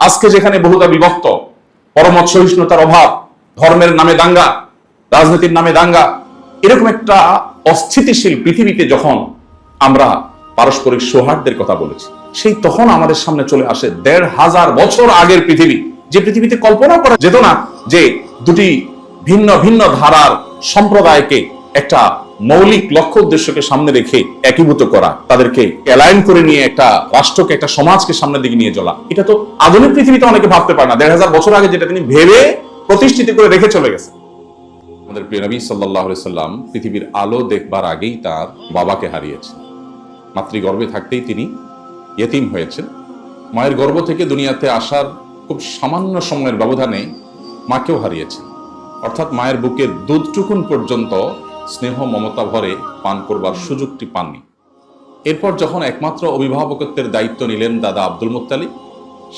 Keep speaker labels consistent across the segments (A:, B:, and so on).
A: আজকে যেখানে বহুতা বিভক্ত পরমত সহিষ্ণুতার অভাব, ধর্মের নামে দাঙ্গা, রাজনীতির নামে দাঙ্গা, এরকম একটা অস্থিতিশীল পৃথিবীতে যখন আমরা পারস্পরিক সৌহার্দ্যের কথা বলেছি, সেই তখন আমাদের সামনে চলে আসে দেড় হাজার বছর আগের পৃথিবী, যে পৃথিবীতে কল্পনা করা যেত না যে দুটি ভিন্ন ভিন্ন ধারার সম্প্রদায়কে একটা মৌলিক লক্ষ্য উদ্দেশ্যকে সামনে রেখে একীভূত করা, তাদেরকে অ্যালাইন করে নিয়ে একটা রাষ্ট্রকে, একটা সমাজকে সামনের দিকে নিয়ে চলা। এটা তো আধুনিক পৃথিবীতে অনেকে ভাবতে পারে না। দেড় হাজার বছর আগে যেটা তিনি ভেবে প্রতিষ্ঠিত করে রেখে চলে গেছে আমাদের প্রিয় নবী সাল্লাহ সাল্লাম পৃথিবীর আলো দেখবার আগেই তার বাবাকে হারিয়েছেন। মাতৃগর্ভে থাকতেই তিনি ইয়েতিম হয়েছেন। মায়ের গর্ভ থেকে দুনিয়াতে আসার খুব সামান্য সময়ের ব্যবধানে মাকেও হারিয়েছেন। অর্থাৎ মায়ের বুকের দুধটুকুন পর্যন্ত স্নেহ মমতা ভরে পান করবার সুযোগটি পাননি। এরপর যখন একমাত্র অভিভাবকত্বের দায়িত্ব নিলেন দাদা আব্দুল মুত্তালিব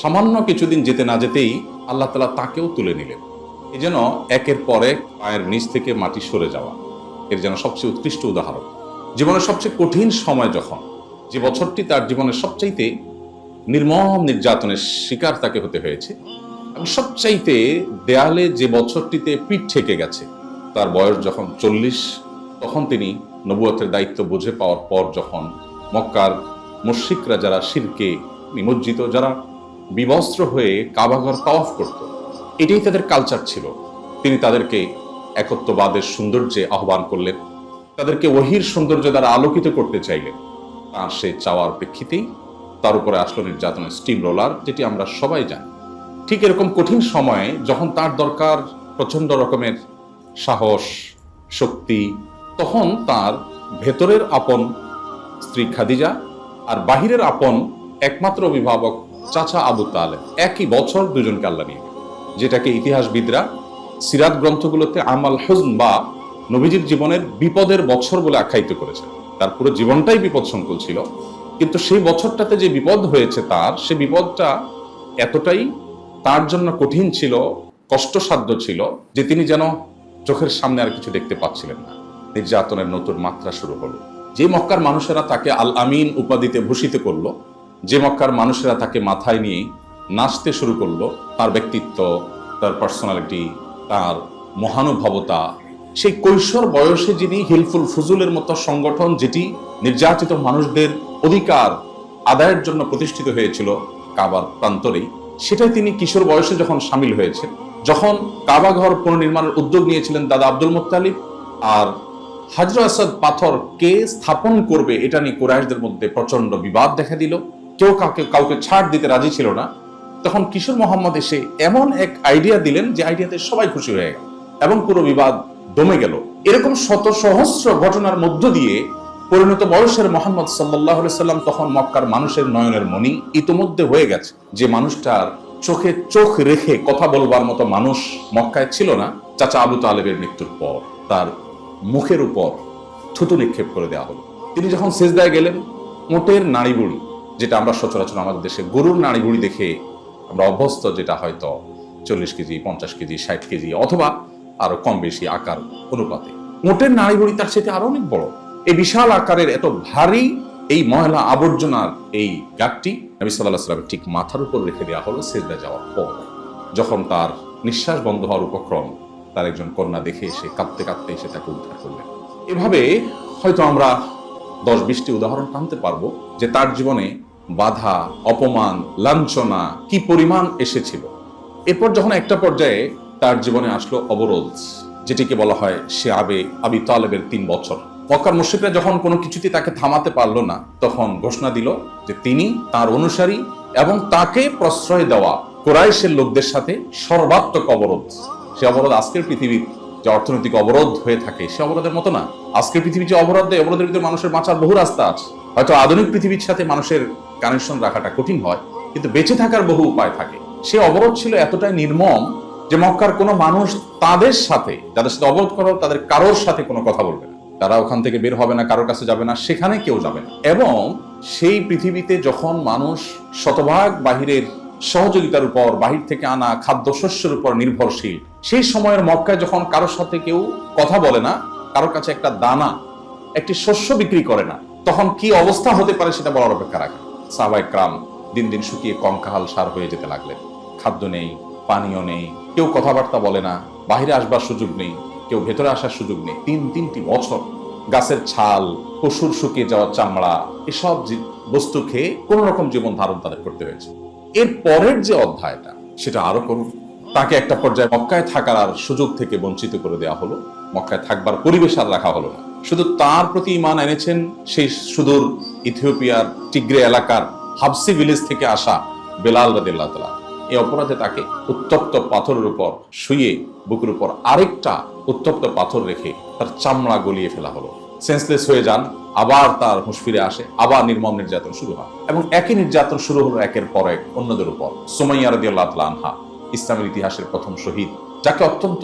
A: সামান্য কিছুদিন যেতে না যেতেই আল্লাহ তালা তাকেও তুলে নিলেন। এই যেন একের পর এক পায়ের নিচ থেকে মাটি সরে যাওয়া। এর যেন সবচেয়ে উৎকৃষ্ট উদাহরণ। জীবনের সবচেয়ে কঠিন সময় যখন, যে বছরটি তার জীবনের সবচাইতে নির্মম নির্যাতনের শিকার তাকে হতে হয়েছে, এবং সবচাইতে দেয়ালে যে বছরটিতে পিঠ ঠেকে গেছে তার বয়স যখন চল্লিশ, তখন তিনি নবুয়তের দায়িত্ব বুঝে পাওয়ার পর যখন মক্কার মুশিকরা যারা শিরকে নিমজ্জিত, যারা বিবস্ত্র হয়ে কাবাঘর তাওয়াফ করত, এটাই তাদের কালচার ছিল। তিনি তাদেরকে একত্ববাদের সৌন্দর্যে আহ্বান করলেন, তাদেরকে ওহির সৌন্দর্য দ্বারা আলোকিত করতে চাইলেন। তার সে চাওয়ার প্রেক্ষিতেই তার উপরে আসলো নির্যাতনের স্টিম রোলার যেটি আমরা সবাই জানি। ঠিক এরকম কঠিন সময়ে যখন তার দরকার প্রচণ্ড রকমের সাহস, শক্তি, তখন তার ভেতরের আপন স্ত্রী খাদিজা আর বাহিরের আপন একমাত্র অভিভাবক চাচা আবু তালেব। একই বছর দুজনকে আল্লাহ নিয়ে যেটাকে ইতিহাসবিদরা সিরাত গ্রন্থগুলোতে আমাল হুজন বা নবীজির জীবনের বিপদের বছর বলে আখ্যায়িত করেছে। তার পুরো জীবনটাই বিপদ সংকুল ছিল। কিন্তু সেই বছরটাতে যে বিপদ হয়েছে তার, সে বিপদটা এতটাই তার জন্য কঠিন ছিল, কষ্টসাধ্য ছিল, যে তিনি যেন চোখের সামনে আর কিছু দেখতে পাচ্ছিলেন না। নির্যাতনের নতুন মাত্রা শুরু হলো। যে মক্কার মানুষেরা তাকে আল আমিন উপাধিতে ভূষিত করল, যে মক্কার মানুষেরা তাকে মাথায় নিয়ে নাচতে শুরু করল, তার ব্যক্তিত্ব, তার পার্সোনালিটি তার মহানুভবতা, সেই কৈশোর বয়সে যিনি হিলফুল ফুজুলের মতো সংগঠন যেটি নির্যাতিত মানুষদের অধিকার আদায়ের জন্য প্রতিষ্ঠিত হয়েছিল কাবার প্রান্তরেই, সেটাই তিনি কিশোর বয়সে যখন সামিল হয়েছে যখন কাবা ঘর পুনর্নির্মাণের উদ্যোগ নিয়েছিলেন দাদা আব্দুল মুত্তালিব, আর হাজর আসাদ পাথর কে স্থাপন করবে এটা নিয়ে কুরাইশদের মধ্যে প্রচণ্ড বিবাদ দেখা দিল। কেউ কাউকে কাউকে ছাড় দিতে রাজি ছিল না। তখন কিশোর মোহাম্মদ এসে এমন এক আইডিয়া দিলেন যে আইডিয়াতে সবাই খুশি হয়ে গেল এবং পুরো বিবাদ দমে গেল। এরকম শত সহস্র ঘটনার মধ্য দিয়ে পরিণত বয়সের মোহাম্মদ সাল্লাহ সাল্লাম তখন মক্কার মানুষের নয়নের মণি ইতোমধ্যে হয়ে গেছে। যে মানুষটার চোখে চোখ রেখে কথা বলবার মতো মানুষ মক্কায় ছিল না। চাচা আবু তালেবের মৃত্যুর পর তার মুখের উপর থুতু নিক্ষেপ করে দেওয়া হলো। তিনি যখন সেজদায় গেলেন, মোটের নাড়ি বুড়ি যেটা আমরা সচরাচর আমাদের দেশে গরুর নাড়ি বুড়ি দেখে আমরা অভ্যস্ত, যেটা হয়তো চল্লিশ কেজি, পঞ্চাশ কেজি, ষাট কেজি অথবা আরও কম বেশি আকার অনুপাতে। মোটের নাড়ি বুড়ি তার সাথে আরও অনেক বড়। এই বিশাল আকারের এত ভারী এই ময়লা আবর্জনার এই গাঠটি নবী সাল্লাহ সাল্লামের ঠিক মাথার উপর রেখে দেওয়া হলো সেজদা যাওয়ার পর। যখন তার নিঃশ্বাস বন্ধ হওয়ার উপক্রম তার একজন কন্যা দেখে এসে কাঁদতে কাঁদতে এসে তাকে উদ্ধার করলেন। এভাবে হয়তো আমরা দশ বিশটি উদাহরণ টানতে পারব যে তার জীবনে বাধা, অপমান, লাঞ্ছনা কি পরিমাণ এসেছিল। এরপর যখন একটা পর্যায়ে তার জীবনে আসলো অবরোধ, যেটিকে বলা হয় সে আবে আবি তালেবের তিন বছর। মক্কার মুশ্রিকরা যখন কোনো কিছুতে তাকে থামাতে পারল না, তখন ঘোষণা দিল যে তিনি তার অনুসারী এবং তাকে প্রশ্রয় দেওয়া কোরাইশের লোকদের সাথে সর্বাত্মক অবরোধ। সে অবরোধ আজকের পৃথিবীর যে অর্থনৈতিক অবরোধ হয়ে থাকে, সে অবরোধের মতো না। আজকের পৃথিবী যে অবরোধ দেয় অবরোধের ভিতরে মানুষের বাঁচার বহু রাস্তা আছে। হয়তো আধুনিক পৃথিবীর সাথে মানুষের কানেকশন রাখাটা কঠিন হয়, কিন্তু বেঁচে থাকার বহু উপায় থাকে। সে অবরোধ ছিল এতটাই নির্মম যে মক্কার কোনো মানুষ তাদের সাথে, যাদের সাথে অবরোধ করো তাদের কারোর সাথে কোনো কথা বলবে না। তারা ওখান থেকে বের হবে না, কারোর কাছে যাবে না, সেখানে কেউ যাবে না। এবং সেই পৃথিবীতে যখন মানুষ শতভাগ বাহিরের সহযোগিতার উপর, বাহির থেকে আনা খাদ্যশস্যের উপর নির্ভরশীল, সেই সময়ের মক্কায় যখন কারোর সাথে কেউ কথা বলে না, কারোর কাছে একটা দানা, একটি শস্য বিক্রি করে না, তখন কি অবস্থা হতে পারে সেটা বলার অপেক্ষা রাখে। সাহবাই ক্রাম দিন দিন শুকিয়ে কঙ্কাল সার হয়ে যেতে লাগলেন। খাদ্য নেই পানীয় নেই, কেউ কথাবার্তা বলে না, বাহিরে আসবার সুযোগ নেই। কেউ ভেতরে আসার সুযোগ নেই। তিন, তিনটি বছর গাছের ছাল, পশুর শুকিয়ে যাওয়া চামড়া, এসব বস্তু খেয়ে কোন রকম জীবন ধারণ তাদের করতে হয়েছে। এর পরের যে অধ্যায়টা, সেটা আরও করুন। তাকে একটা পর্যায়ে মক্কায় থাকার আর সুযোগ থেকে বঞ্চিত করে দেওয়া হলো। মক্কায় থাকবার পরিবেশ আর রাখা হলো না। শুধু তার প্রতি ইমান এনেছেন সেই সুদূর ইথিওপিয়ার টিগ্রে এলাকার হাবসি ভিলেজ থেকে আসা বেলাল রাদিল্লাহ তালা এই অপরাধে তাকে উত্তপ্ত পাথরের উপর শুয়ে বুকের উপর আরেকটা উত্তপ্ত পাথর রেখে তার চামড়া গলিয়ে ফেলা হলো। সেন্সলেস হয়ে যান আবার তার হুঁশ ফিরে আসে আবার নির্মম নির্যাতন শুরু হয়। এবং একই নির্যাতন শুরু হলো একের পর এক অন্যদের উপর। সোমাইয়া রাদিয়াল্লাহু আনহা ইসলামের ইতিহাসের প্রথম শহীদ যাকে অত্যন্ত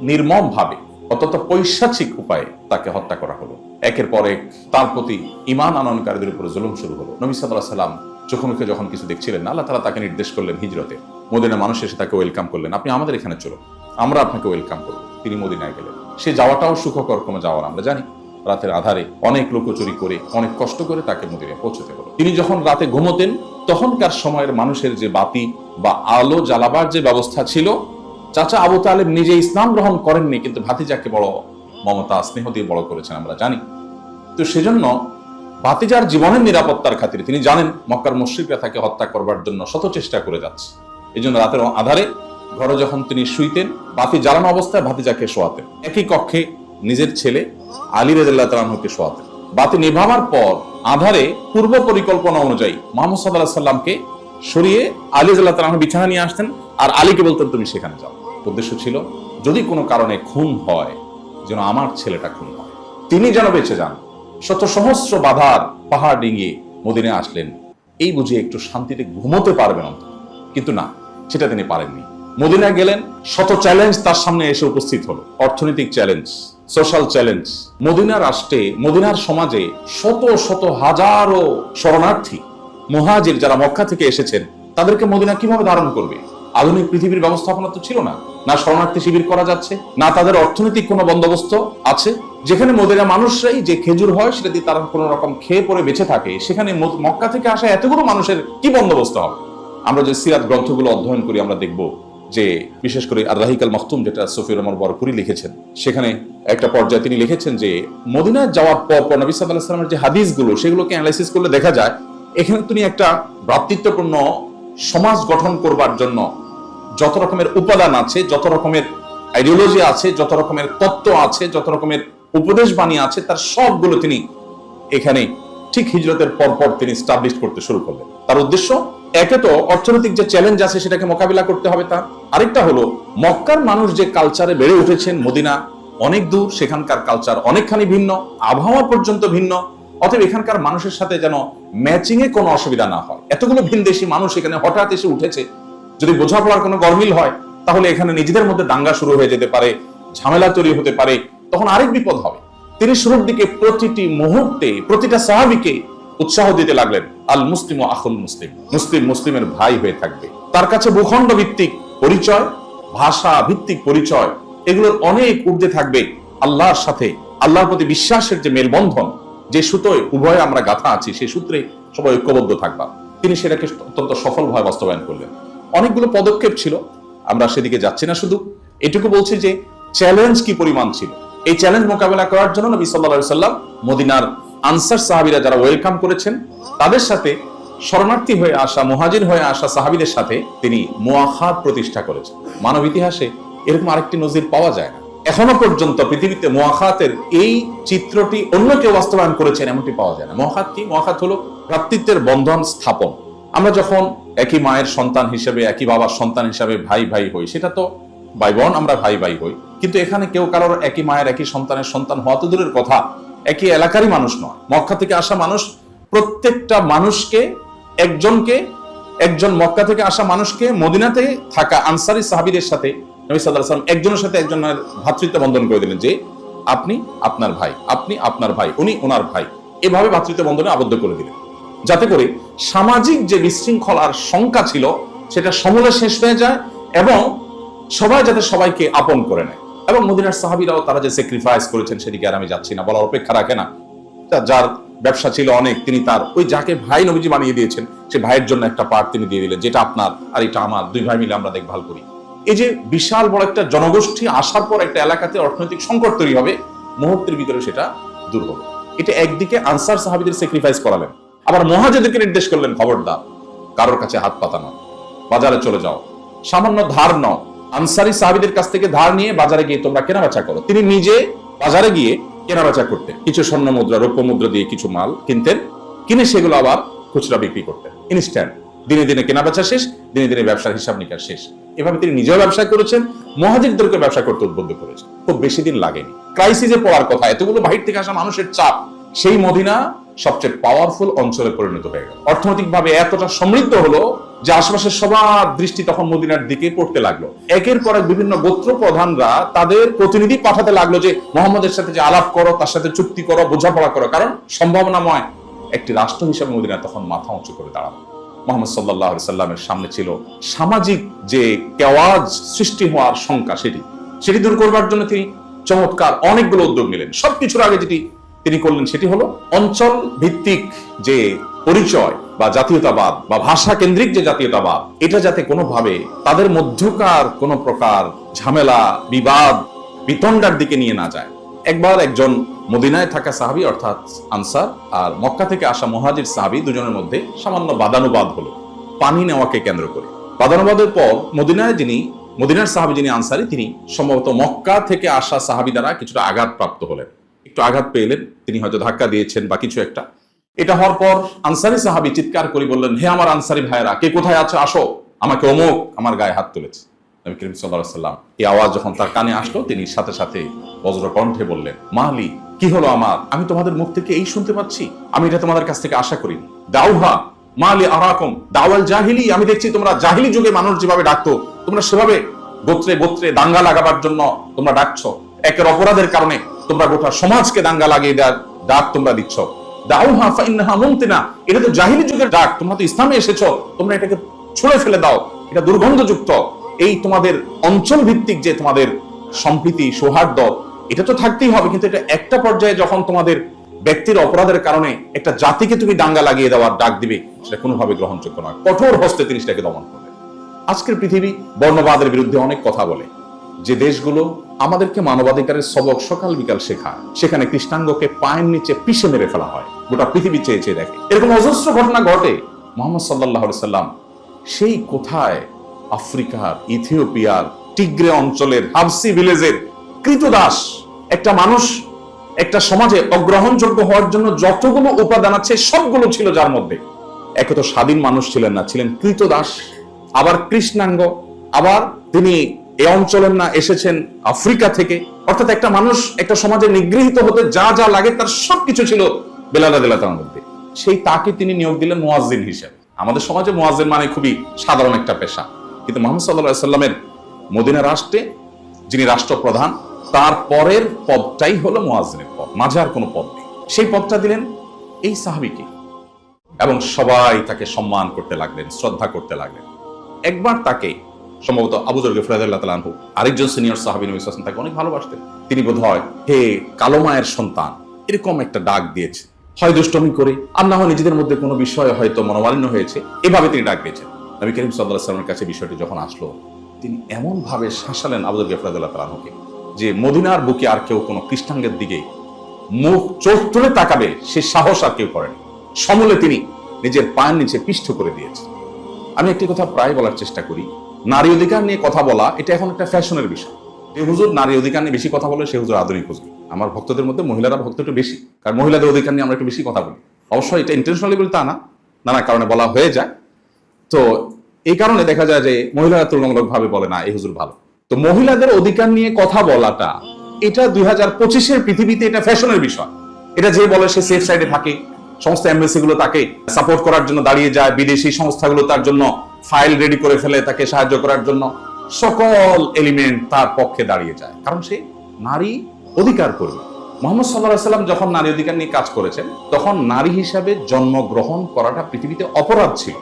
A: নির্মম ভাবে অত্যন্ত পৈশাচিক উপায়ে তাকে হত্যা করা হলো। একের পর এক তার প্রতি ইমান আনয়নকারীদের উপরে জুলুম শুরু হলো। নবী সাল্লাহ সাল্লাম চোখে মুখে যখন কিছু দেখছিলেন না, আল্লাহ তালা তাকে নির্দেশ করলেন হিজরতে। মদিনা মানুষ এসে তাকে ওয়েলকাম করলেন আপনি আমাদের এখানে চলুন। আমরা আপনাকে ওয়েলকাম করব। তিনি মদিনায় গেলেন। সে যাওয়াটাও সুখকর কোনো যাওয়ার আমরা জানি। রাতের আধারে অনেক লোকচুরি করে, অনেক কষ্ট করে তাকে মদিনায় পৌঁছতে হলো। তিনি যখন রাতে ঘুমোতেন, তখনকার সময়ের মানুষের যে বাতি বা আলো জ্বালাবার যে ব্যবস্থা ছিল, চাচা আবু তালেব নিজে ইসলাম গ্রহণ করেননি, কিন্তু ভাতিজাকে বড় মমতা, স্নেহ দিয়ে বড় করেছেন আমরা জানি। তো সেজন্য ভাতিজার জীবনের নিরাপত্তার খাতিরে তিনি জানেন, মক্কার মুশ্রিকরা তাকে হত্যা করবার জন্য শত চেষ্টা করে যাচ্ছে। এই জন্য রাতের আধারে ঘরে যখন তিনি শুইতেন বাতি জ্বালানো অবস্থায় ভাতিজাকে শোয়াতেন। একই কক্ষে নিজের ছেলে আলী রেজাল্লাহ তালাহুকে শোয়াতেন। বাতি নিভাবার পর আধারে পূর্ব পরিকল্পনা অনুযায়ী মোহাম্মদ সাল্লাহ সাল্লামকে সরিয়ে আলী রাদিয়াল্লাহু তাআলা বিছানা নিয়ে আসতেন আর আলীকে বলতেন, তুমি সেখানে যাও। উদ্দেশ্য ছিল, যদি কোনো কারণে খুন হয়, যেন আমার ছেলেটা খুন হয়। তিনি যেন বেঁচে যান। শত সহস্র বাধার পাহাড় ডিঙিয়ে মদিনে আসলেন। এই বুঝে একটু শান্তিতে ঘুমোতে পারবেন অন্তত। কিন্তু না, সেটা তিনি পারেননি। মদিনায় গেলেন, শত চ্যালেঞ্জ তার সামনে এসে উপস্থিত হলো। অর্থনৈতিক চ্যালেঞ্জ সোশ্যাল চ্যালেঞ্জ মদিনা রাষ্ট্রে, মদিনার সমাজে শত শত হাজারো শরণার্থী, মুহাজির যারা মক্কা থেকে এসেছেন, তাদেরকে মদিনা কীভাবে ধারণ করবে? আধুনিক পৃথিবীর ব্যবস্থাপনা তো ছিল না। না শরণার্থী শিবির করা যাচ্ছে, না তাদের অর্থনৈতিক কোনো বন্দোবস্ত আছে। যেখানে মদিনা মানুষরাই যে খেজুর হয়, সেটা দিয়ে তারা কোনো রকম খেয়ে পরে বেঁচে থাকে। সেখানে মক্কা থেকে আসা এতগুলো মানুষের কি বন্দোবস্ত হবে? আমরা যে সিরাত গ্রন্থগুলো অধ্যয়ন করি, আমরা দেখব যে বিশেষ করে আর রাহিকাল মখতুম, যেটা সফির রহমান বরপুরি লিখেছেন, সেখানে একটা পর্যায়ে তিনি লিখেছেন যে, মদিনায় যাওয়ার পর পর নবী সাল্লাহ সাল্লামের যে হাদিসগুলো, সেগুলোকে অ্যানালাইসিস করলে দেখা যায়, এখানে তিনি একটা ভ্রাতৃত্বপূর্ণ সমাজ গঠন করবার জন্য যত রকমের উপাদান আছে, যত রকমের আইডিওলজি আছে, যত রকমের তত্ত্ব আছে, যত রকমের উপদেশ বাণী আছে, তার সবগুলো তিনি এখানে ঠিক হিজরতের পরপর তিনি স্টাবলিশ করতে শুরু করলেন। তার উদ্দেশ্য একে তো অর্থনৈতিক যে চ্যালেঞ্জ আছে সেটাকে মোকাবিলা করতে হবে তার আরেকটা হলো, মক্কার মানুষ যে কালচারে বেড়ে উঠেছেন মদিনা, অনেক দূর সেখানকার কালচার অনেকখানি ভিন্ন, আবহাওয়া পর্যন্ত ভিন্ন, অতএব এখানকার মানুষের সাথে যেন ম্যাচিং এ কোনো অসুবিধা না হয়। এতগুলো ভিনদেশি মানুষ এখানে হঠাৎ এসে উঠেছে। যদি বোঝাপড়ার কোনো গরমিল হয়, তাহলে এখানে নিজেদের মধ্যে দাঙ্গা শুরু হয়ে যেতে পারে, ঝামেলা তৈরি হতে পারে, তখন আরেক বিপদ হবে। তিনি শুরুর দিকে প্রতিটি মুহূর্তে, প্রতিটা সাহাবিকে উৎসাহ দিতে লাগলেন, আল মুসলিম ও আখুল মুসলিম। মুসলিম মুসলিমের ভাই হয়ে থাকবে। তার কাছে ভূখণ্ড ভিত্তিক পরিচয় ভাষা ভিত্তিক পরিচয়, এগুলোর অনেক ঊর্ধ্বে থাকবে আল্লাহর সাথে। আল্লাহর প্রতি বিশ্বাসের যে মেলবন্ধন, যে সুতোয় উভয়ে আমরা গাথা আছি সেই সূত্রে সবাই ঐক্যবদ্ধ থাকবা। তিনি সেটাকে অত্যন্ত সফলভাবে বাস্তবায়ন করলেন। অনেকগুলো পদক্ষেপ ছিল, আমরা সেদিকে যাচ্ছি না শুধু। এটুকু বলছি যে চ্যালেঞ্জ কি পরিমাণ ছিল? এই চ্যালেঞ্জ মোকাবেলা করার জন্য নবী সাল্লাহ সাল্লাম মদিনার আনসার সাহাবিরা যারা ওয়েলকাম করেছেন, তাদের সাথে শরণার্থী হয়ে আসা, মুহাজির হয়ে আসা সাহাবিদের সাথে তিনি মুআখাত প্রতিষ্ঠা করেছেন। মানব ইতিহাসে এরকম আরেকটি নজির পাওয়া যায় না। এখনও পর্যন্ত পৃথিবীতে মোয়াখাতের এই চিত্রটি অন্য কেউ বাস্তবায়ন করেছেন এমনটি পাওয়া যায় না। মোয়াখাত কি? মোয়াখাত হলো ভ্রাতৃত্বের বন্ধন স্থাপন। আমরা যখন একই মায়ের সন্তান হিসেবে, একই বাবার সন্তান হিসেবে ভাই ভাই হই, সেটা তো ভাই বোন, আমরা ভাই ভাই হই। কিন্তু এখানে কেউ কারোর একই মায়ের, একই সন্তানের সন্তান হওয়া তো দূরের কথা। একই এলাকারই মানুষ নয়। মক্কা থেকে আসা মানুষ প্রত্যেকটা মানুষকে, একজনকে, একজন মক্কা থেকে আসা মানুষকে মদিনাতে থাকা আনসারি সাহাবিদের সাথে নবী ওয়াসাল্লাম একজনের সাথে একজনের ভ্রাতৃত্ব বন্ধন করে দিলেন যে, আপনি আপনার ভাই, আপনি আপনার ভাই, উনি ওনার ভাই। এভাবে ভাতৃত্ব বন্ধনে আবদ্ধ করে দিলেন। যাতে করে সামাজিক যে বিশৃঙ্খলার শঙ্কা ছিল, সেটা সমূলে শেষ হয়ে যায় এবং সবাই যাতে সবাইকে আপন করে নেয়। এবং মদিনার সাহাবিরাও তারা যে স্যাক্রিফাইস করেছেন সেদিকে আর আমি যাচ্ছি না, বলার অপেক্ষা রাখে না। যার ব্যবসা ছিল অনেক, তিনি তার ওই যাকে ভাই নবীজি বানিয়ে দিয়েছেন, সে ভাইয়ের জন্য একটা পার্ট তিনি দিয়ে দিলেন, যেটা আপনার আর এটা আমার, দুই ভাই মিলে আমরা দেখভাল করি। এই যে বিশাল বড় একটা জনগোষ্ঠী আসার পর একটা এলাকাতে অর্থনৈতিক সংকট তৈরি হবে, মুহূর্তের ভিতরে সেটা দূর হবে। এটা একদিকে আনসার সাহাবিদের স্যাক্রিফাইস করালেন, আবার মহাজেদেরকে নির্দেশ করলেন, খবরদার, কারোর কাছে হাত পাতানো বাজারে চলে যাও, সামান্য ধার নাও আনসারি সাহাবিদের কাছ থেকে ধার নিয়ে বাজারে গিয়ে তোমরা কেনাবেচা করো। তিনি নিজে বাজারে গিয়ে কেনাবেচা করতেন। কিছু স্বর্ণ মুদ্রা, রৌপ্য মুদ্রা দিয়ে কিছু মাল কিনতেন। কিনে সেগুলো আবার খুচরা বিক্রি করতেন। ইনস্ট্যান্ট দিনে দিনে কেনাবেচা শেষ, দিনে দিনে ব্যবসার হিসাব নিকাশ শেষ। এভাবে তিনি নিজেও ব্যবসা করেছেন মহাজিদদেরকে ব্যবসা করতে উদ্বুদ্ধ করেছেন। খুব বেশি দিন লাগেনি। ক্রাইসিসে পড়ার কথা, এতগুলো বাহির থেকে আসা মানুষের চাপ, সেই মদিনা সবচেয়ে পাওয়ারফুল অঞ্চলে পরিণত হয়ে গেল। অর্থনৈতিকভাবে এতটা সমৃদ্ধ হলো যে আশেপাশের সবার দৃষ্টি তখন মদিনার দিকে পড়তে লাগল। একের পর এক বিভিন্ন গোত্র প্রধানরা তাদের প্রতিনিধি পাঠাতে লাগল যে, মোহাম্মদের সাথে যে আলাপ করো, তার সাথে চুক্তি করো, বোঝাপড়া করো। কারণ সম্ভাবনাময় একটি রাষ্ট্র হিসেবে মদিনা তখন মাথা উঁচু করে দাঁড়াল। মোহাম্মদ সাল্লাহ সাল্লামের সামনে ছিল সামাজিক যে কেওয়াজ সৃষ্টি হওয়ার শঙ্কা সেটি। সেটি দূর করবার জন্য তিনি চমৎকার অনেকগুলো উদ্যোগ নিলেন। সবকিছুর আগে যেটি তিনি করলেন সেটি হলো অঞ্চল ভিত্তিক যে পরিচয় বা জাতীয়তাবাদ বা ভাষা কেন্দ্রিক যে জাতীয়তাবাদ, এটা যাতে কোনোভাবে তাদের মধ্যকার কোনো প্রকার ঝামেলা, বিবাদ, বিতণ্ডার দিকে নিয়ে না যায়। একবার একজন মদিনায় থাকা সাহাবি অর্থাৎ আনসার আর মক্কা থেকে আসা মহাজির সাহাবি দুজনের মধ্যে সামান্য বাদানুবাদ হলো। পানি নেওয়াকে কেন্দ্র করে। বাদানুবাদের পর মদিনায় যিনি, মদিনার সাহাবি যিনি আনসারি, তিনি সম্ভবত মক্কা থেকে আসা সাহাবি দ্বারা কিছুটা আঘাত প্রাপ্ত হলেন। একটু আঘাত পেলেন, তিনি হয়তো ধাক্কা দিয়েছেন বা কিছু একটা। এটা হওয়ার পর আনসারি সাহাবি চিৎকার করে বললেন, হে আমার আনসারি ভাইয়েরা, কে কোথায় আছে? আসো। আমাকে অমুক আমার গায়ে হাত তুলেছে। নবী করিম সাল্লাহ সাল্লাম এই আওয়াজ যখন তার কানে আসলো, তিনি সাথে সাথে বজ্র কণ্ঠে বললেন মাহলি কি হলো আমার? আমি তোমাদের মুখ থেকে এই শুনতে পাচ্ছি। আমি এটা তোমাদের কাছ থেকে আশা করিনি। দাউহা, মালি আরাকম, দাওয়াল জাহিলি, আমি দেখছি তোমরা জাহিলি যুগে মানুষ যেভাবে ডাকতো, তোমরা সেভাবে গোত্রে গোত্রে দাঙ্গা লাগাবার জন্য তোমরা ডাকছো। একের অপরাধের কারণে তোমরা গোটা সমাজকে দাঙ্গা লাগিয়ে দেওয়ার ডাক তোমরা দিচ্ছ। মুমতিনা। এটা তো জাহিলি যুগের ডাক। তোমরা তো ইসলামে এসেছ। তোমরা এটাকে ছুঁড়ে ফেলে দাও। এটা দুর্গন্ধযুক্ত। এই তোমাদের অঞ্চল ভিত্তিক যে তোমাদের সম্প্রীতি এটা তো থাকতেই হবে। কিন্তু এটা একটা পর্যায়ে যখন তোমাদের ব্যক্তির অপরাধের কারণে একটা জাতিকে তুমি দাঙ্গা লাগিয়ে দেওয়ার ডাক দিবে, সেটা কোনোভাবে গ্রহণযোগ্য নয়। কঠোর হস্তে তিনি সেটাকে দমন করবেন আজকের পৃথিবী বর্ণবাদের বিরুদ্ধে অনেক কথা বলে। যে দেশগুলো আমাদেরকে মানবাধিকারের সবক সকাল বিকাল শেখায়। সেখানে কৃষ্ণাঙ্গকে পায়ের নিচে পিষে মেরে ফেলা হয়। গোটা পৃথিবী চেয়ে চেয়ে দেখে। এরকম অজস্র ঘটনা ঘটে। মোহাম্মদ সাল্লাহ সাল্লাম সেই কোথায়? আফ্রিকার, ইথিওপিয়ার, টিগ্রে অঞ্চলের, হাবসি ভিলেজের কৃতদাস। একটা মানুষ, একটা সমাজে অগ্রহণযোগ্য হওয়ার জন্য যতগুলো উপাদান আছে, সবগুলো ছিল যার মধ্যে। একে তো স্বাধীন মানুষ ছিলেন না, ছিলেন কৃতদাস, আবার কৃষ্ণাঙ্গ, আবার তিনি এ অঞ্চলের না এসেছেন আফ্রিকা থেকে। অর্থাৎ একটা মানুষ, একটা সমাজে নিগৃহীত হতে যা যা লাগে তার সবকিছু ছিল বেলাদা দেলাতার মধ্যে। সেই তাকে তিনি নিয়োগ দিলেন মোয়াজ্জিন হিসেবে। আমাদের সমাজে মোয়াজ্জিন মানে খুবই সাধারণ একটা পেশা। কিন্তু মোহাম্মদ সাল্লাহ সাল্লামের মদিনা রাষ্ট্রে যিনি রাষ্ট্রপ্রধান, তার পরের পদটাই হলো মোয়াজ্জিনের পদ। মাঝে আর কোনো পদ নেই। সেই পদটা দিলেন এই সাহাবিকে এবং সবাই তাকে সম্মান করতে লাগলেন, শ্রদ্ধা করতে লাগলেন। একবার তাকে সম্ভবত আবু জর গফরাদুল্লাহ তালানহু আরেকজন সিনিয়র সাহাবী নবী সাল্লাল্লাহু তাকে অনেক ভালোবাসতেন। তিনি বোধ হয় হে কালো মায়ের সন্তান, এরকম একটা ডাক দিয়েছে। হয় দুষ্টমি করে, আর না হয় নিজেদের মধ্যে কোনো বিষয় হয়তো মনোমালিন্য হয়েছে, এভাবে তিনি ডাক দিয়েছেন। নবী করিম সাল্লাহ সাল্লামের কাছে বিষয়টি যখন আসলো, তিনি এমন ভাবে শাসালেন আবুদুল গফরাদুল্লাহ তালানহুকে যে মদিনার বুকে আর কেউ কোনো খ্রিস্টানদের দিকে মুখ, চোখ তুলে তাকাবে সে সাহস আর কেউ করেনি। সমলে তিনি নিজের পায়ের নিচে পিষ্ঠ করে দিয়েছে আমি একটি কথা প্রায় বলার চেষ্টা করি। নারী অধিকার নিয়ে কথা বলা, এটা এখন একটা ফ্যাশনের বিষয়। যে হুজুর নারী অধিকার নিয়ে বেশি কথা বলে, সে হুজুর আধুনিক হুজুর। আমার ভক্তদের মধ্যে মহিলারা ভক্ত একটু বেশি, কারণ মহিলাদের অধিকার নিয়ে আমরা একটু বেশি কথা বলি। অবশ্যই এটা ইন্টেনশনালি বলি তা না, নানা কারণে বলা হয়ে যায়। তো এই কারণে দেখা যায় যে মহিলারা তুলনামূলকভাবে বলে, না, এই হুজুর ভালো। তো মহিলাদের অধিকার নিয়ে কথা বলাটা, এটা দুই হাজার পঁচিশের পৃথিবীতে এটা ফ্যাশনের বিষয়। এটা যে বলে সে সেফ সাইডে থাকে সমস্ত এমবেসি গুলো তাকে সাপোর্ট করার জন্য দাঁড়িয়ে যায়, বিদেশি সংস্থাগুলো তার জন্য ফাইল রেডি করে ফেলে তাকে সাহায্য করার জন্য। সকল এলিমেন্ট তার পক্ষে দাঁড়িয়ে যায়। কারণ সে নারী অধিকার কর্মী। মোহাম্মদ সাল্লাহ সাল্লাম যখন নারী অধিকার নিয়ে কাজ করেছেন, তখন নারী হিসাবে জন্মগ্রহণ করাটা পৃথিবীতে অপরাধ ছিল।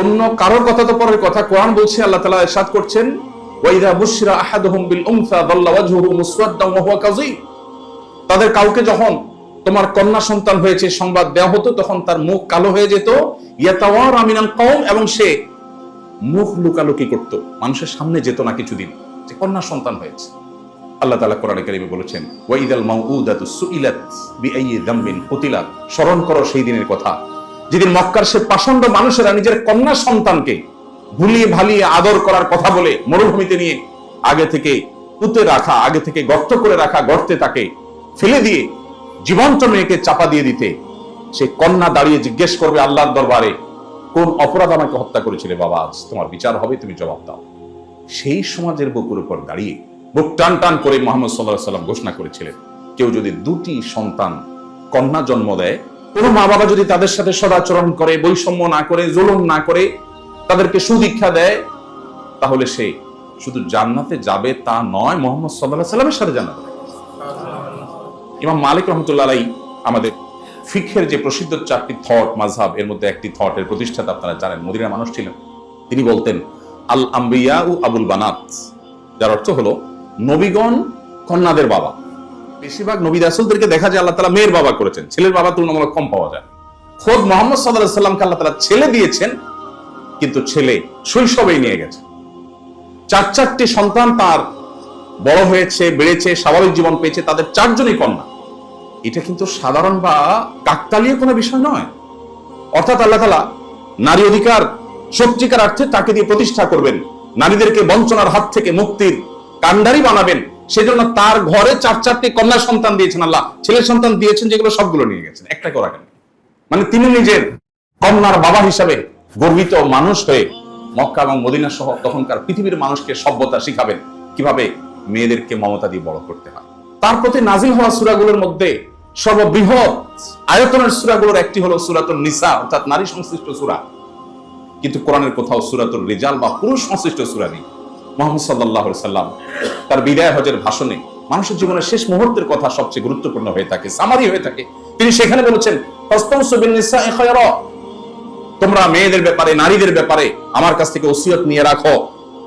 A: অন্য কারোর কথা তো পরের কথা। কোরআন বলছে, আল্লাহ তালা এরশাদ করছেন, ওয়াইদা বুশরা আহাদুহুম বিল উনসা দাল্লা ওয়াজহুহু মুসওয়াদ্দান ওয়া তাদের কাউকে যখন তোমার কন্যা সন্তান হয়েছে, সংবাদ দেওয়া হতো, তখন তার মুখ কালো হয়ে যেত। ইয়াতাওয়ার আমিনাল কওম, এবং সে মুখ লুকালুকি করত। মানুষের সামনে যেত না কিছুদিন, যে কন্যা সন্তান হয়েছে। আল্লাহ তাআলা কোরআনে কারিমে বলেছেন, ওয়াইদাল মাউউদাতু সুইলাত বিআইয়ি যামবিন কুতিলাত স্মরণ করো সেই দিনের কথা। যেদিন মক্কার সে পাষণ্ড মানুষেরা নিজের কন্যা সন্তানকে ভুলিয়ে ভালিয়ে আদর করার কথা বলে মরুভূমিতে নিয়ে আগে থেকে পুঁতে রাখা, আগে থেকে গর্ত করে রাখা গর্তে তাকে ফেলে দিয়ে জীবন্ত মেয়েকে চাপা দিয়ে দিতে, সে কন্যা দাঁড়িয়ে জিজ্ঞেস করবে আল্লাহর দরবারে, কোন অপরাধ আমাকে হত্যা করেছিলে বাবা আজ তোমার বিচার হবে, তুমি জবাব দাও সেই সমাজের বুকুর উপর দাঁড়িয়ে বুক টান টান করে মোহাম্মদ সাল্লাহ সাল্লাম ঘোষণা করেছিলেন, কেউ যদি দুটি সন্তান কন্যা জন্ম দেয়, কোনো মা বাবা যদি তাদের সাথে সদাচরণ করে, বৈষম্য না করে, জুলুম না করে, তাদেরকে সুদীক্ষা দেয়, তাহলে সে শুধু জান্নাতে যাবে তা নয়, মোহাম্মদ সাল্লাহ সাল্লামের সাথে জান্নাতে। ইমাম মালিক রহমতুল্লাহ আমাদের ফিখের যে প্রসিদ্ধ চারটি থট মাঝহাব এর মধ্যে একটি থট এর প্রতিষ্ঠাতা আপনারা জানেন মদিনা মানুষ ছিলেন। তিনি বলতেন আল আম্বিয়া ও আবুল বানাত যার অর্থ হলো, নবীগণ কন্যাদের বাবা। বেশিরভাগ নবী রাসুলদেরকে দেখা যায় আল্লাহ তালা মেয়ের বাবা করেছেন, ছেলের বাবা তুলনামূলক কম পাওয়া যায়। খোদ মোহাম্মদ সাল্লাহ সাল্লামকে আল্লাহ তালা ছেলে দিয়েছেন, কিন্তু ছেলে শৈশবেই নিয়ে গেছে। চার চারটি সন্তান তার বড় হয়েছে, বেড়েছে, স্বাভাবিক জীবন পেয়েছে, তাদের চারজনই কন্যা। এটা কিন্তু সাধারণ বা কাকতালীয় কোনো বিষয় নয়। অর্থাৎ আল্লাহ তালা নারী অধিকার সত্যিকার অর্থে তাকে দিয়ে প্রতিষ্ঠা করবেন। নারীদেরকে বঞ্চনার হাত থেকে মুক্তির কান্ডারি বানাবেন। সেজন্য তার ঘরে চার, চারটি কন্যা সন্তান দিয়েছেন আল্লাহ। ছেলে সন্তান দিয়েছেন যেগুলো সবগুলো নিয়ে গেছেন। একটা করা কেন? মানে তিনি নিজের কন্যার বাবা হিসাবে গর্বিত মানুষ হয়ে মক্কা এবং মদিনা সহ তখনকার পৃথিবীর মানুষকে সভ্যতা শিখাবেন। কীভাবে মেয়েদেরকে মমতা দিয়ে বড় করতে হয়। তার প্রতি নাজিল হওয়া সুরাগুলোর মধ্যে সর্ববৃহৎ আয়তনের সুরাগুলোর একটি হলো সুরাতুল নিসা, অর্থাৎ নারী সংশ্লিষ্ট সুরা। কিন্তু কোরআনের কোথাও সুরাতুল রিজাল বা পুরুষ সংশ্লিষ্ট সুরা নেই। মোহাম্মদ সাল্লাহ সাল্লাম তার বিদায় হজের ভাষণে মানুষের জীবনের শেষ মুহূর্তের কথা সবচেয়ে গুরুত্বপূর্ণ হয়ে থাকে সামারি হয়ে থাকে। তিনি সেখানে বলেছেন। তোমরা মেয়েদের ব্যাপারে, নারীদের ব্যাপারে আমার কাছ থেকে ওসিয়ত নিয়ে রাখো।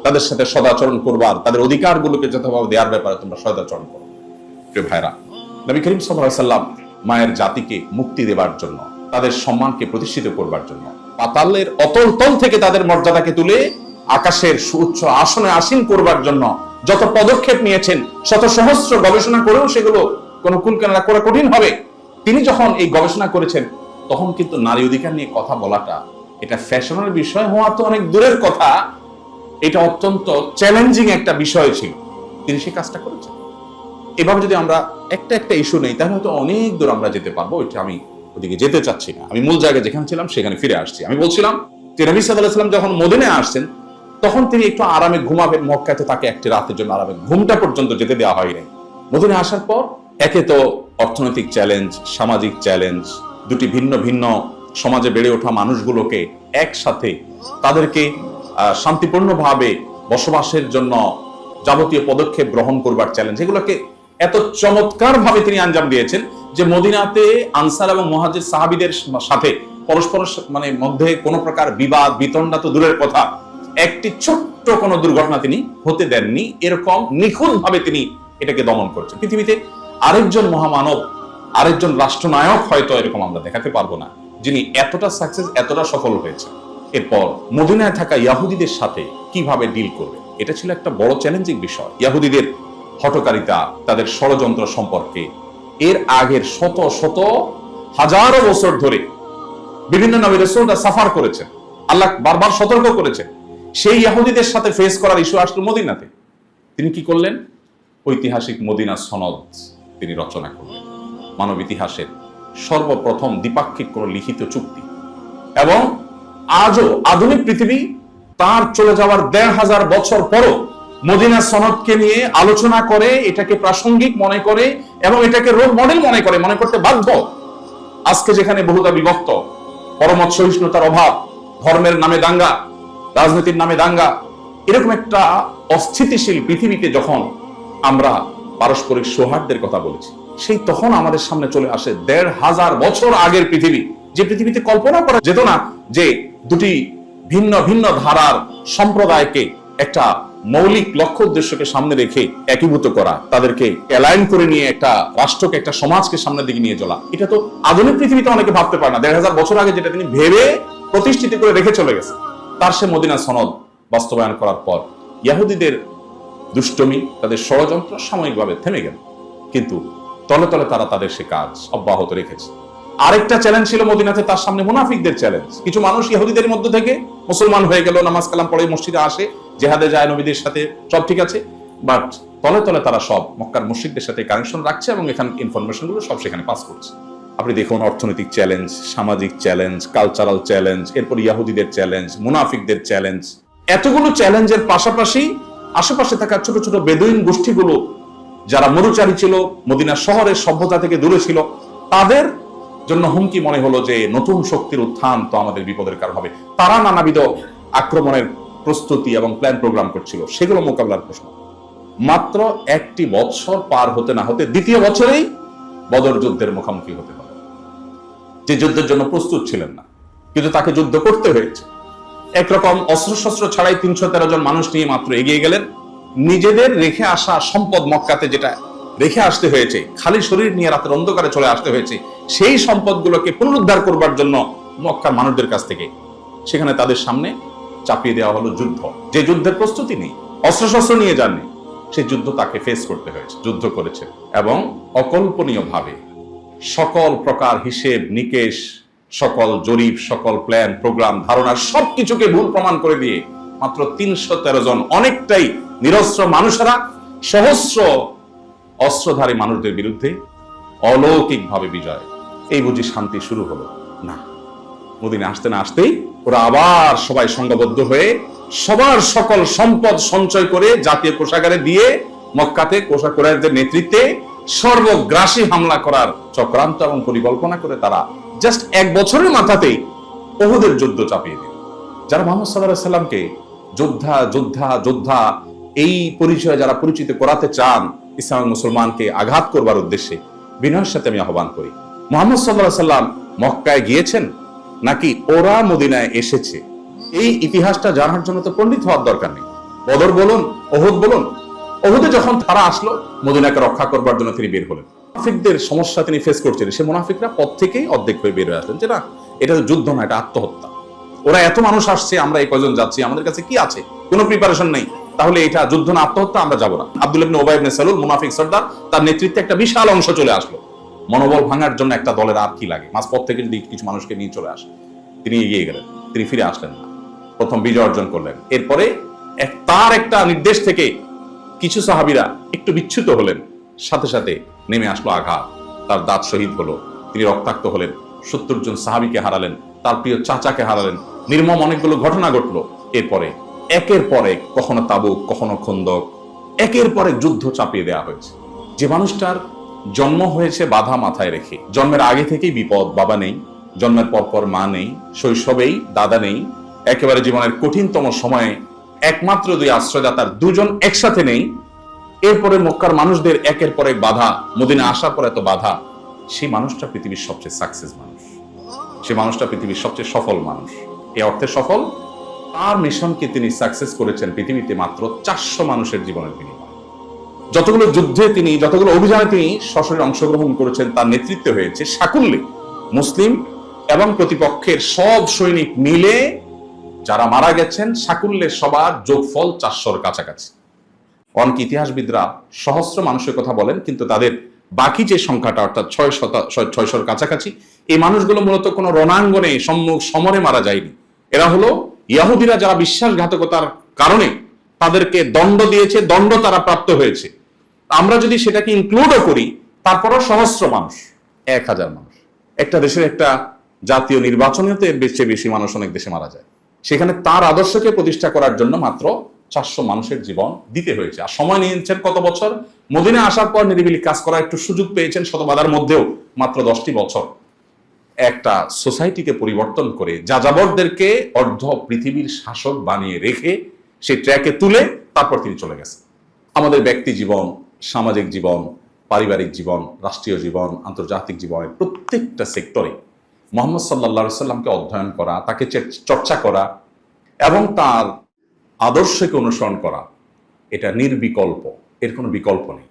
A: তাদের সাথে সদাচরণ করবার তাদের অধিকারগুলোকে যথাভাবে দেওয়ার ব্যাপারে তোমরা সদাচরণ করো। প্রিয় ভাইরা, নবী করিম সাল্লাম মায়ের জাতিকে মুক্তি দেবার জন্য, তাদের সম্মানকে প্রতিষ্ঠিত করবার জন্য, পাতালের অতল তল থেকে তাদের মর্যাদাকে তুলে আকাশের সুউচ্চ আসনে আসীন করবার জন্য যত পদক্ষেপ নিয়েছেন, শত সহস্র গবেষণা করেও সেগুলো কোনো কুলকানা করা কঠিন হবে। তিনি যখন এই গবেষণা করেছেন, তখন কিন্তু নারী অধিকার নিয়ে কথা বলাটা, এটা ফ্যাশনের বিষয় হওয়া তো অনেক দূরের কথা এটা অত্যন্ত চ্যালেঞ্জিং একটা বিষয় ছিল। তিনি সেই কাজটা করেছেন। এভাবে যদি আমরা একটা একটা ইস্যু নেই, তাহলে হয়তো অনেক দূর আমরা যেতে পারব। এটা আমি ওদিকে যেতে চাচ্ছি না। আমি মূল জায়গায় যেখানে ছিলাম, সেখানে ফিরে আসছি। আমি বলছিলাম যে নবী সাল্লাম যখন মদিনে আসছেন, তখন তিনি একটু আরামে ঘুমাবেন মক্কাতে তাকে একটি রাতের জন্য আরামে ঘুমটা পর্যন্ত যেতে দেওয়া হয়নি মদিনে আসার পর একে তো অর্থনৈতিক চ্যালেঞ্জ সামাজিক চ্যালেঞ্জ দুটি ভিন্ন ভিন্ন সমাজে বেড়ে ওঠা মানুষগুলোকে একসাথে তাদেরকে শান্তিপূর্ণভাবে বসবাসের জন্য যাবতীয় পদক্ষেপ গ্রহণ করবার চ্যালেঞ্জ এগুলোকে এত চমৎকার ভাবে তিনি আঞ্জাম দিয়েছেন যে মদিনাতে আনসার এবং মহাজির সাহাবিদের সাথে পরস্পর মানে মধ্যে কোনো প্রকার বিবাদ, বিতণ্ডা তো দূরের কথা। একটি ছোট্ট কোনো দুর্ঘটনা তিনি হতে দেননি। এরকম নিখুঁত ভাবে তিনি এটাকে দমন করেছেন। পৃথিবীতে আরেকজন মহামানব, আরেকজন রাষ্ট্রনায়ক হয়তো এরকম আমরা দেখাতে পারব না, যিনি এতটা সাকসেস এতটা সফল হয়েছে এরপর মদিনায় থাকা ইয়াহুদিদের সাথে কীভাবে ডিল করবে? এটা ছিল একটা বড় চ্যালেঞ্জিং বিষয়। ইয়াহুদিদের হটকারিতা তাদের ষড়যন্ত্র সম্পর্কে এর আগের শত শত হাজারো বছর ধরে বিভিন্ন নবী রসুলরা সাফার করেছেন। আল্লাহ বারবার সতর্ক করেছেন। সেই ইহুদিদের সাথে ফেস করার ইস্যু আসলো মদিনাতে। তিনি কি করলেন? ঐতিহাসিক মদিনা সনদ তিনি রচনা করলেন। মানব ইতিহাসের সর্বপ্রথম দ্বিপাক্ষিক কোন লিখিত চুক্তি। এবং আজও আধুনিক পৃথিবী তার চলে যাওয়ার দেড় হাজার বছর পরও মদিনা সনদকে নিয়ে আলোচনা করে, এটাকে প্রাসঙ্গিক মনে করে এবং এটাকে রোল মডেল মনে করে, মনে করতে বাধ্য। আজকে যেখানে বহুতা বিভক্ত, পরমত সহিষ্ণুতার অভাব, ধর্মের নামে দাঙ্গা, রাজনীতির নামে দাঙ্গা, এরকম একটা অস্থিতিশীল পৃথিবীতে যখন আমরা পারস্পরিক সৌহার্দ্যের কথা বলেছি, সেই তখন আমাদের সামনে চলে আসে দেড় হাজার বছর আগের পৃথিবী, যে পৃথিবীতে কল্পনা করা যেত না যে দুটি ভিন্ন ভিন্ন ধারার সম্প্রদায়কে একটা মৌলিক লক্ষ্য উদ্দেশ্যকে সামনে রেখে একীভূত করা, তাদেরকে অ্যালাইন করে নিয়ে একটা রাষ্ট্রকে, একটা সমাজকে সামনের দিকে নিয়ে চলা। এটা তো আধুনিক পৃথিবীতে অনেকে ভাবতে পারে না। দেড় হাজার বছর আগে যেটা তিনি ভেবে প্রতিষ্ঠিত করে রেখে চলে গেছে, তার সে মদিনা সনদ বাস্তবায়ন করার পর ইয়াহুদিদের দুষ্টমি, তাদের ষড়যন্ত্র সাময়িকভাবে থেমে গেল। কিন্তু তলে তলে তারা তাদের সে কাজ অব্যাহত রেখেছে। আরেকটা চ্যালেঞ্জ ছিল মদিনাতে, তার সামনে মুনাফিকদের চ্যালেঞ্জ কিছু মানুষ ইহুদিদের মধ্য থেকে মুসলমান হয়ে গেল, নামাজ কালাম পড়ে মসজিদে আসে, জেহাদে যায়, নবীদের সাথে সব ঠিক আছে। বাট তলে তলে তারা সব মক্কার মুশরিকদের সাথে কানেকশন রাখছে এবং এখানে ইনফরমেশনগুলো সব সেখানে পাস করছে। আপনি দেখুন, অর্থনৈতিক চ্যালেঞ্জ সামাজিক চ্যালেঞ্জ কালচারাল চ্যালেঞ্জ এরপর ইয়াহুদিদের চ্যালেঞ্জ মুনাফিকদের চ্যালেঞ্জ এতগুলো চ্যালেঞ্জের পাশাপাশি আশেপাশে থাকা ছোট ছোট বেদুইন গোষ্ঠীগুলো, যারা মরুচারী ছিল, মদিনা শহরের সভ্যতা থেকে দূরে ছিল, তাদের জন্য হুমকি মনে হলো যে নতুন শক্তির উত্থান তো আমাদের বিপদের কারণ হবে। তারা নানাবিধ আক্রমণের প্রস্তুতি এবং প্ল্যান প্রোগ্রাম করছিল। সেগুলো মোকাবিলার প্রশ্ন। মাত্র একটি বছর পার হতে না হতে দ্বিতীয় বছরেই বদর যুদ্ধের মুখোমুখি হতে হবে। যে যুদ্ধের জন্য প্রস্তুত ছিলেন না, কিন্তু তাকে যুদ্ধ করতে হয়েছে। একরকম অস্ত্রশস্ত্র ছাড়াই তিনশো তেরো জন মানুষ নিয়ে মাত্র এগিয়ে গেলেন। নিজেদের রেখে আসা সম্পদ মক্কাতে যেটা রেখে আসতে হয়েছে। খালি শরীর নিয়ে রাতের অন্ধকারে চলে আসতে হয়েছে। সেই সম্পদগুলোকে পুনরুদ্ধার করবার জন্য মক্কার মানুষদের কাছ থেকে। সেখানে তাদের সামনে চাপিয়ে দেওয়া হলো যুদ্ধ। যে যুদ্ধের প্রস্তুতি নেই, অস্ত্রশস্ত্র নিয়ে যাননি সেই যুদ্ধ তাকে ফেস করতে হয়েছে, যুদ্ধ করেছে। এবং অকল্পনীয় ভাবে সকল প্রকার হিসেব, নিকেশ, সকল জরিপ, সকল প্ল্যান প্রোগ্রাম ধারণা, সবকিছুকে ভুল প্রমাণ করে দিয়ে মাত্র তিনশো তেরো জন অনেকটাই নিরস্ত্র মানুষেরা সহস্র অস্ত্রধারী মানুষদের বিরুদ্ধে অলৌকিকভাবে বিজয়। এই বুঝি শান্তি শুরু হলো। না, মদিনে আসতে না আসতেই ওরা আবার সবাই সংঘবদ্ধ হয়ে সবার সকল সম্পদ সঞ্চয় করে জাতীয় কোষাগারে দিয়ে মক্কাতে কোষাকুরাইদের নেতৃত্বে সর্বগ্রাসী হামলা করার চক্রান্ত এবং পরিকল্পনা করে তারা জাস্ট এক বছরের মাথাতেই ওহুদের যুদ্ধ চাপিয়ে দিল। যারা মোহাম্মদ সাল্লাহ সাল্লামকে যোদ্ধা যোদ্ধা যোদ্ধা এই পরিচয় যারা পরিচিত করাতে চান ইসলাম মুসলমানকে আঘাত করবার উদ্দেশ্যে বিনয়ের সাথে আমি আহ্বান করি। মোহাম্মদ সাল্লাহ সাল্লাম মক্কায় গিয়েছেন নাকি ওরা মদিনায় এসেছে? এই ইতিহাসটা জানার জন্য তো পণ্ডিত হওয়ার দরকার নেই। বদর বলুন, ওহুদ বলুন, ওহুদে যখন তারা আসলো, মদিনাকে রক্ষা করবার জন্য তিনি বের হলেন। মুনাফিকদের সমস্যা তিনি ফেস করছিলেন সে মুনাফিকরা পথ থেকেই অর্ধেক হয়ে বের হয়ে আসলেন যে, না, এটা যুদ্ধ না, এটা আত্মহত্যা। ওরা এত মানুষ আসছে, আমরা এই কয়জন যাচ্ছি, আমাদের কাছে কি আছে? কোনো প্রিপারেশন নেই। তাহলে এটা যুদ্ধ না, আত্মহত্যা, আমরা যাব না। আব্দুল ইবনে ওবাই সালুল, মুনাফিক সর্দার, তার নেতৃত্বে একটা বিশাল অংশ চলে আসলো। মনোবল ভাঙার জন্য একটা দলের আর কি লাগে? মাঝপথ থেকে যদি কিছু মানুষকে নিয়ে চলে আসে, তিনি এগিয়ে গেলেন, তিনি ফিরে আসলেন না। প্রথম বিজয় অর্জন করলেন। এরপরে তার একটা নির্দেশ থেকে কিছু সাহাবিরা একটু বিচ্ছুত হলেন। সাথে সাথে নেমে আসলো আঘাত। তার দাঁত শহীদ হলো, তিনি রক্তাক্ত হলেন, সত্তর জন সাহাবিকে হারালেন, তার প্রিয় চাচাকে হারালেন। নির্মম অনেকগুলো ঘটনা ঘটলো। এরপরে একের পর এক কখনো তাবুক, কখনো খন্দক, একের পর এক যুদ্ধ চাপিয়ে দেওয়া হয়েছে। যে মানুষটার জন্ম হয়েছে বাধা মাথায় রেখে, জন্মের আগে থেকেই বিপদ, বাবা নেই, জন্মের পর পর মা নেই, শৈশবেই দাদা নেই, একেবারে জীবনের কঠিনতম সময়ে একমাত্র দুই আশ্রয়দাতার দুজন একসাথে নেই, এরপরে মক্কার মানুষদের একের পর এক বাধা মদিনা আসার পর এত বাধা, সেই মানুষটা পৃথিবীর সবচেয়ে সাকসেস মানুষ। সে মানুষটা পৃথিবীর সবচেয়ে সফল মানুষ। এই অর্থে সফল তার মিশনকে তিনি সাকসেস করেছেন পৃথিবীতে মাত্র চারশো মানুষের জীবনের বিনিময়ে। যতগুলো যুদ্ধে তিনি যতগুলো অভিযানে তিনি সশরীরে অংশগ্রহণ করেছেন, তার নেতৃত্বে হয়েছে সাকুল্যে মুসলিম এবং প্রতিপক্ষের সব সৈনিক মিলে যারা মারা গেছেন সাকুল্যের সবার যোগফল চারশোর কাছাকাছি। অনেক ইতিহাসবিদরা সহস্র মানুষের কথা বলেন, কিন্তু তাদের বাকি যে সংখ্যাটা, অর্থাৎ ছয় শতা ছয়শোর কাছাকাছি, এই মানুষগুলো মূলত কোনো রণাঙ্গনে সম্মুখ সমরে মারা যায়নি। এরা হলো ইয়াহুদিরা যারা বিশ্বাসঘাতকতার কারণে তাদেরকে দণ্ড দিয়েছে, দণ্ড তারা প্রাপ্ত হয়েছে। আমরা যদি সেটাকে ইনক্লুডও করি, তারপরও সহস্র মানুষ, এক হাজার মানুষ। একটা দেশের একটা জাতীয় নির্বাচনেও তো এর বেশি বেশি মানুষ অনেক দেশে মারা যায়। সেখানে তার আদর্শকে প্রতিষ্ঠা করার জন্য মাত্র চারশো মানুষের জীবন দিতে হয়েছে। আর সময় নিয়েছেন কত বছর? মদিনে আসার পর নিরিবিলি কাজ করার একটু সুযোগ পেয়েছেন শতবাধার মধ্যেও মাত্র দশটি বছর। একটা সোসাইটিকে পরিবর্তন করে যাযাবরদেরকে অর্ধ পৃথিবীর শাসক বানিয়ে রেখে সেই ট্র্যাকে তুলে তারপর তিনি চলে গেছেন। আমাদের ব্যক্তি জীবন, সামাজিক জীবন, পারিবারিক জীবন, রাষ্ট্রীয় জীবন, আন্তর্জাতিক জীবনের প্রত্যেকটা সেক্টরে মোহাম্মদ সাল্লা সাল্লামকে অধ্যয়ন করা, তাকে চর্চা করা এবং তার আদর্শকে অনুসরণ করা, এটা নির্বিকল্প। এর কোনো বিকল্প নেই।